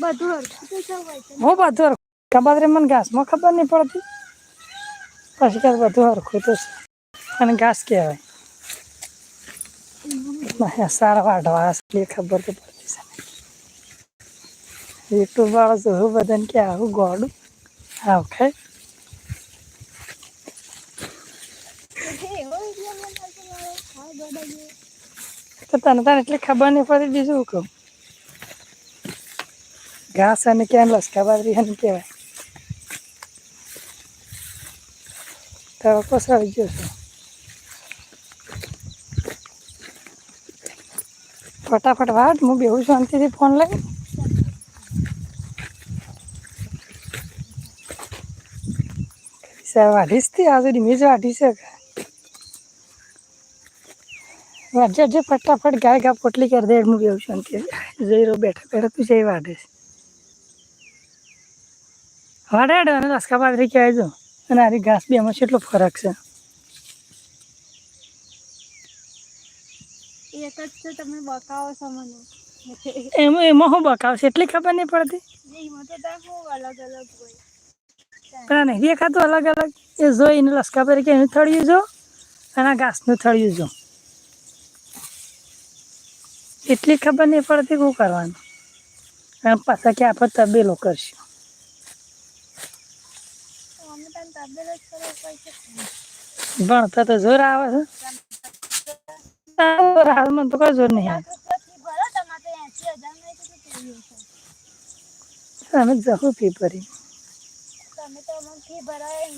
બધું હું બધું હરખું? ખબર રે મને ઘાસમાં ખબર નહીં પડતી. પછી ક્યારે બધું હરખું તો અને ઘાસ કહેવાય. સારા વાઢવા ખબર તો પડતી છે. યુટ્યુબ વાળો જોયું બધાને કે આવું ગોડું આવ ખાય. તને તને એટલે ખબર નહીં પડતી બીજું કહું? ઘાસ અને ક્યાં લસકા બાજરી અને કહેવાય તડકો સળી ગયો છે ફટાફટ વાટ હું બેહું શાંતિથી ફોન લઈ વાઢીશ થી આજે ધીમી જ વાઢી છે વાંચે જે ફટાફટ ગાય ગા પોટલી કરી દે હું બેહું શાંતિ જઈ રહ્યો બેઠા બેઠા તું જઈ વાઢીશ વાડે હેડો અને રસકા બાજરી કહેવાય જો અને આરી ઘાસ બી એમાં કેટલો ફરક છે. બકાવો એમાં એમાં શું બકાવશે એટલી ખબર નહીં પડતી. પણ નહીં દેખાતું અલગ અલગ. એ જોઈને લસકા પર કે એનું થળિયું જો અને આ ઘાસનું થળિયું જો. એટલી ખબર નહીં પડતી શું કરવાનું. અને પાછા કે આપણે તબેલો કરશું તો અમે તને તબેલો જ કરવો પડશે ભણતા તો જોર આવે છે. મને તો કોઈ જોર નહીં આવે. ભરાય